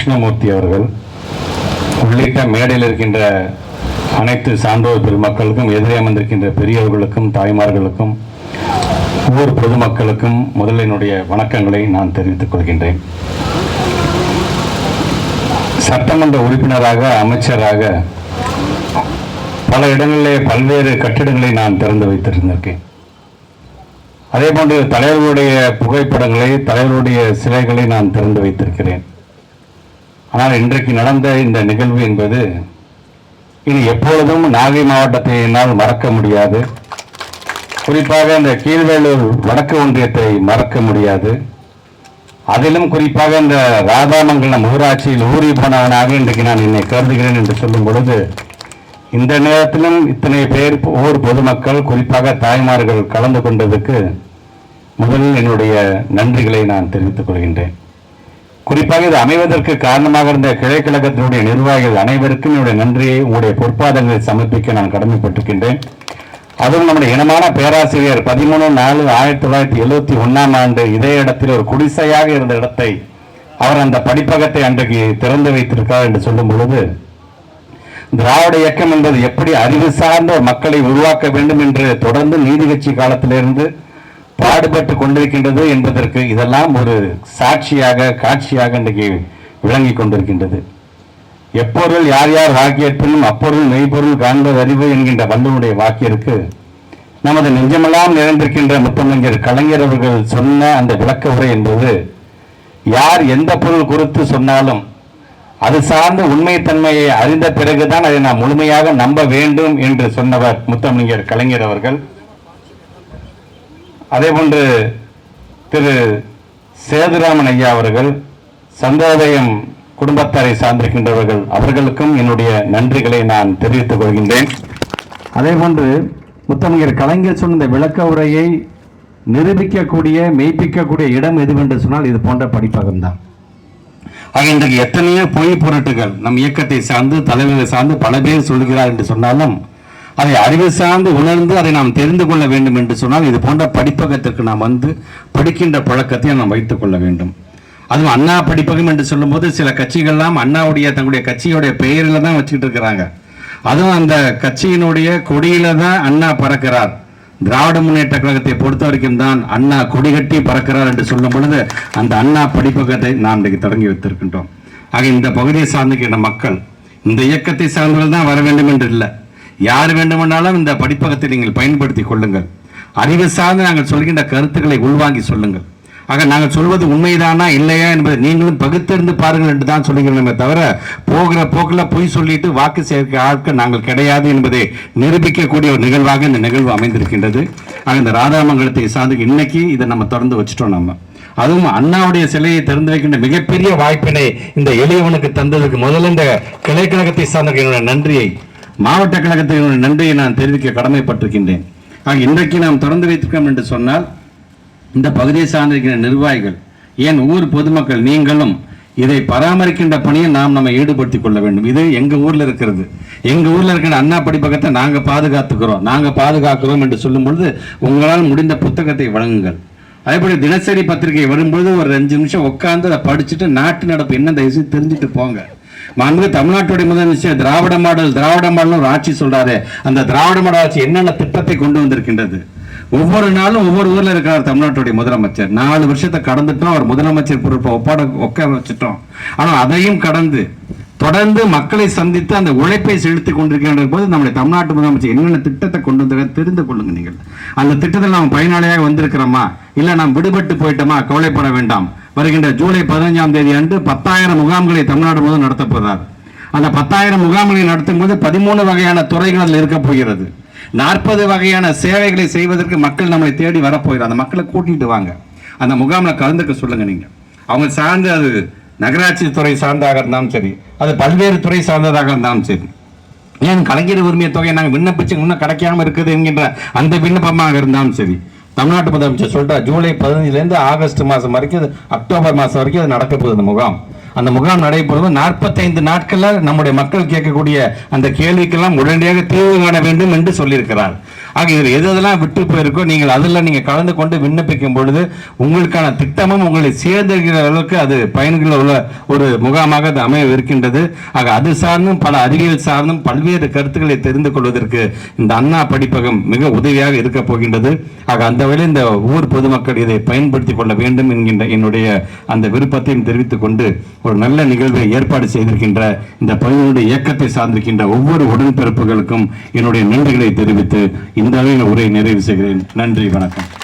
கிருஷ்ணமூர்த்தி அவர்கள் உள்ளிட்ட மேடையில் இருக்கின்ற அனைத்து சான்றோர் பெருமக்களுக்கும் எதிரே அமர்ந்திருக்கின்ற பெரியவர்களுக்கும் தாய்மார்களுக்கும் ஊர் பொதுமக்களுக்கும் முதல்ல என்னுடைய வணக்கங்களை நான் தெரிவித்துக் கொள்கின்றேன். சட்டமன்ற உறுப்பினராக அமைச்சராக பல இடங்களிலே பல்வேறு கட்டிடங்களை நான் திறந்து வைத்திருந்திருக்கேன். அதே போன்று தலைவர்களுடைய புகைப்படங்களை தலைவருடைய சிலைகளை நான் திறந்து வைத்திருக்கிறேன். ஆனால் இன்றைக்கு நடந்த இந்த நிகழ்வு என்பது இனி எப்பொழுதும் நாகை மாவட்டத்தை என்னால் மறக்க முடியாது. குறிப்பாக இந்த கீழ்வேலூர் வடக்கு ஒன்றியத்தை மறக்க முடியாது. அதிலும் குறிப்பாக இந்த ராதாமங்கலம் ஊராட்சியில் ஊறி போனவனாக இன்றைக்கு நான் என்னை கருதுகிறேன் என்று சொல்லும் பொழுது இந்த நேரத்திலும் இத்தனை பேர் ஊர் பொதுமக்கள் குறிப்பாக தாய்மார்கள் கலந்து கொண்டதுக்கு முதலில் என்னுடைய நன்றிகளை நான் தெரிவித்துக் கொள்கின்றேன். குறிப்பாக இது அமைவதற்கு காரணமாக இருந்த கிளைக்கழகத்தினுடைய நிர்வாகிகள் அனைவருக்கும் என்னுடைய நன்றியை உங்களுடைய பொற்பாதங்களை சமர்ப்பிக்க நான் கடமைப்பட்டிருக்கின்றேன். அதுவும் நம்முடைய இனமான பேராசிரியர் பதிமூணு நாலு ஆயிரத்தி தொள்ளாயிரத்தி எழுபத்தி ஒன்னாம் ஆண்டு இதே இடத்தில் ஒரு குடிசையாக இருந்த இடத்தை அவர் அந்த படிப்பகத்தை அன்றைக்கு திறந்து வைத்திருக்கார் என்று சொல்லும் பொழுது திராவிட இயக்கம் என்பது எப்படி அறிவு சார்ந்த மக்களை உருவாக்க வேண்டும் என்று தொடர்ந்து நீதி கட்சி காலத்திலிருந்து பாடுபட்டு கொண்டிருக்கின்றது என்பதற்கு இதெல்லாம் ஒரு சாட்சியாக காட்சியாக இன்றைக்கு விளங்கி கொண்டிருக்கின்றது. எப்பொருள் யார் யார் வாக்கியத்திலும் அப்பொருள் மெய்ப்பொருள் காண்பது அறிவு என்கின்ற வள்ளுவனுடைய வாக்கிற்கு நமது நெஞ்சமெல்லாம் நிறைந்திருக்கின்ற முத்தமிழர் கலைஞர் அவர்கள் சொன்ன அந்த விளக்க உரை என்பது யார் எந்த பொருள் குறித்து சொன்னாலும் அது சார்ந்த உண்மைத்தன்மையை அறிந்த பிறகுதான் அதை நாம் முழுமையாக நம்ப வேண்டும் என்று சொன்னவர் முத்தமிழர் கலைஞர் அவர்கள். அதேபோன்று திரு சேதுராமன் ஐயா அவர்கள் சந்தோதயம் குடும்பத்தாரை சார்ந்திருக்கின்றவர்கள் அவர்களுக்கும் என்னுடைய நன்றிகளை நான் தெரிவித்துக் கொள்கின்றேன். அதேபோன்று முத்தமிழர் கலைஞர் சொன்ன இந்த விளக்க உரையை நிரூபிக்கக்கூடிய மெய்ப்பிக்கக்கூடிய இடம் எதுவென்று சொன்னால் இது போன்ற படிப்பகம்தான் ஆக இன்றைக்கு எத்தனையோ பொய் பொருட்டுகள் நம் இயக்கத்தை சார்ந்து தலைவர்களை சார்ந்து பல பேர் சொல்கிறார் என்று சொன்னாலும் அதை அறிவு சார்ந்து உணர்ந்து அதை நாம் தெரிந்து கொள்ள வேண்டும் என்று சொன்னால் இது போன்ற படிப்பகத்திற்கு நாம் வந்து படிக்கின்ற பழக்கத்தை நாம் வைத்துக் கொள்ள வேண்டும். அதுவும் அண்ணா படிப்பகம் என்று சொல்லும்போது சில கட்சிகள்லாம் அண்ணாவுடைய தங்களுடைய கட்சியுடைய பெயரில் தான் வச்சுக்கிட்டு இருக்கிறாங்க. அதுவும் அந்த கட்சியினுடைய கொடியில தான் அண்ணா பறக்கிறார். திராவிட முன்னேற்ற கழகத்தை பொறுத்த வரைக்கும் தான் அண்ணா கொடிகட்டி பறக்கிறார் என்று சொல்லும் பொழுது அந்த அண்ணா படிப்பகத்தை நாம் இன்றைக்கு தொடங்கி வைத்திருக்கின்றோம். ஆக இந்த பகுதியை சார்ந்திருக்கின்ற மக்கள் இந்த இயக்கத்தை சார்ந்தவர்கள் தான் வர வேண்டும் என்று இல்லை. யார் வேண்டுமானாலும் இந்த படிப்பகத்தை நீங்கள் பயன்படுத்தி கொள்ளுங்கள். அறிவு சார்ந்து நாங்கள் சொல்கின்ற கருத்துக்களை உள்வாங்கி சொல்லுங்கள். ஆக நாங்கள் சொல்வது உண்மைதானா இல்லையா என்பதை நீங்களும் பகுத்தறிந்து பாருங்கள் என்று தான் சொல்லுகிறோமே தவிர போகிற போக்கில் பொய் சொல்லிட்டு வாக்கு சேர்க்க ஆட்கள் நாங்கள் கிடையாது என்பதை நிரூபிக்கக்கூடிய ஒரு நிகழ்வாக இந்த நிகழ்வு அமைந்திருக்கின்றது. ஆக இந்த ராதாமங்கலத்தை சார்ந்து இன்னைக்கு இதை நம்ம திறந்து வச்சுட்டோம் நம்ம. அதுவும் அண்ணாவுடைய சிலையை திறந்து வைக்கின்ற மிகப்பெரிய வாய்ப்பினை இந்த எளியவனுக்கு தந்ததுக்கு முதல்ல இந்த கிளைக்கழகத்தை சார்ந்த என்னுடைய நன்றியை மாவட்ட கழகத்தின் நன்றியை நான் தெரிவிக்க கடமைப்பட்டிருக்கின்றேன். ஆக இன்றைக்கு நாம் திறந்து வைத்திருக்கோம் என்று சொன்னால் இந்த பகுதியை சார்ந்திருக்கிற நிர்வாகிகள் ஏன் ஊர் பொதுமக்கள் நீங்களும் இதை பராமரிக்கின்ற பணியை நாம் நம்ம ஈடுபடுத்திக் கொள்ள வேண்டும். இது எங்கள் ஊரில் இருக்கிறது. எங்கள் ஊரில் இருக்கிற அண்ணா படிப்பகத்தை நாங்கள் பாதுகாத்துக்கிறோம். நாங்கள் பாதுகாக்கிறோம் என்று சொல்லும் பொழுது உங்களால் முடிந்த புத்தகத்தை வழங்குங்கள். அதேபோல் தினசரி பத்திரிகை வரும்பொழுது ஒரு அஞ்சு நிமிஷம் உட்காந்து அதை படிச்சுட்டு நாட்டு நடப்பு என்ன தயவுசெய்து தெரிஞ்சுட்டு போங்க. மாண்பு தமிழ்நாட்டுடைய முதலமைச்சர் திராவிட மாடல் திராவிட மாடல் ஒரு ஆட்சி சொல்றாரு. அந்த திராவிட மாடல் ஆட்சி என்னென்ன திட்டத்தை கொண்டு வந்திருக்கின்றது? ஒவ்வொரு நாளும் ஒவ்வொரு ஊர்ல இருக்கிறார் தமிழ்நாட்டுடைய முதலமைச்சர். நாலு வருஷத்தை கடந்துட்டோம் அவர் முதலமைச்சர் பொறுப்பை ஒப்பாட ஒக்க வச்சுட்டோம். ஆனா அதையும் கடந்து தொடர்ந்து மக்களை சந்தித்து அந்த உழைப்பை செலுத்தி கொண்டிருக்கின்ற போது நம்முடைய தமிழ்நாட்டு முதலமைச்சர் என்னென்ன திட்டத்தை கொண்டு வந்து தெரிந்து கொள்ளுங்க நீங்கள். அந்த திட்டத்தில் நாம் பயனாளியாக வந்திருக்கிறோமா? இல்லை நாம் விடுபட்டு போயிட்டோமா? கவலைப்பட வேண்டாம். வருகின்ற ஜூலை பதினஞ்சாம் தேதி அன்று பத்தாயிரம் முகாம்களை தமிழ்நாடு முதல் நடத்த போகிறார் அந்த பத்தாயிரம் முகாம்களை நடத்தும் போது பதிமூணு வகையான துறைகள் அதில் இருக்க போகிறது. நாற்பது வகையான சேவைகளை செய்வதற்கு மக்கள் நம்மளை தேடி வரப்போகிறார் அந்த மக்களை கூட்டிட்டு வாங்க. அந்த முகாமில் கலந்துக்க சொல்லுங்க நீங்கள் அவங்க சார்ந்து அது நகராட்சி துறை சார்ந்ததாக இருந்தாலும் சரி அது பல்வேறு துறை சார்ந்ததாக இருந்தாலும் சரி. ஏன் கலைஞர் உரிமை தொகையை நாங்கள் விண்ணப்பிச்சு இன்னும் கிடைக்காம இருக்குது என்கின்ற அந்த விண்ணப்பமாக இருந்தாலும் சரி தமிழ்நாட்டு முதலமைச்சர் சொல்லிட்டா ஜூலை பதினஞ்சுலேருந்து ஆகஸ்ட் மாதம் வரைக்கும் அது அக்டோபர் மாதம் வரைக்கும் அது நடக்க போகுது அந்த முகாம். அந்த முகாம் நடைபெறுவது நாற்பத்தைந்து நாட்களில் நம்முடைய மக்கள் கேட்கக்கூடிய அந்த கேள்விக்கெல்லாம் உடனடியாக தீர்வு காண வேண்டும் என்று சொல்லியிருக்கிறார். ஆக இதில் எது எதெல்லாம் விட்டு போயிருக்கோ நீங்கள் அதில் நீங்கள் கலந்து கொண்டு விண்ணப்பிக்கும் பொழுது உங்களுக்கான திட்டமும் உங்களை சேர்ந்திருக்கிற அளவுக்கு அது பயன்கள் உள்ள ஒரு முகாமாக அது அமைய இருக்கின்றது ஆக அது சார்ந்தும் பல அறிவியல் சார்ந்தும் பல்வேறு கருத்துக்களை தெரிந்து கொள்வதற்கு இந்த அண்ணா படிப்பகம் மிக உதவியாக இருக்க போகின்றது. ஆக அந்த வழியில் இந்த ஊர் பொதுமக்கள் இதை பயன்படுத்திக் கொள்ள வேண்டும் என்கின்ற என்னுடைய அந்த விருப்பத்தையும் தெரிவித்துக் கொண்டு ஒரு நல்ல நிகழ்வை ஏற்பாடு செய்திருக்கின்ற இந்த பகுதியினுடைய இயக்கத்தை சார்ந்திருக்கின்ற ஒவ்வொரு உடன்பிறப்புகளுக்கும் என்னுடைய நன்றிகளை தெரிவித்து இந்த அளவில் உரை நிறைவு செய்கிறேன். நன்றி வணக்கம்.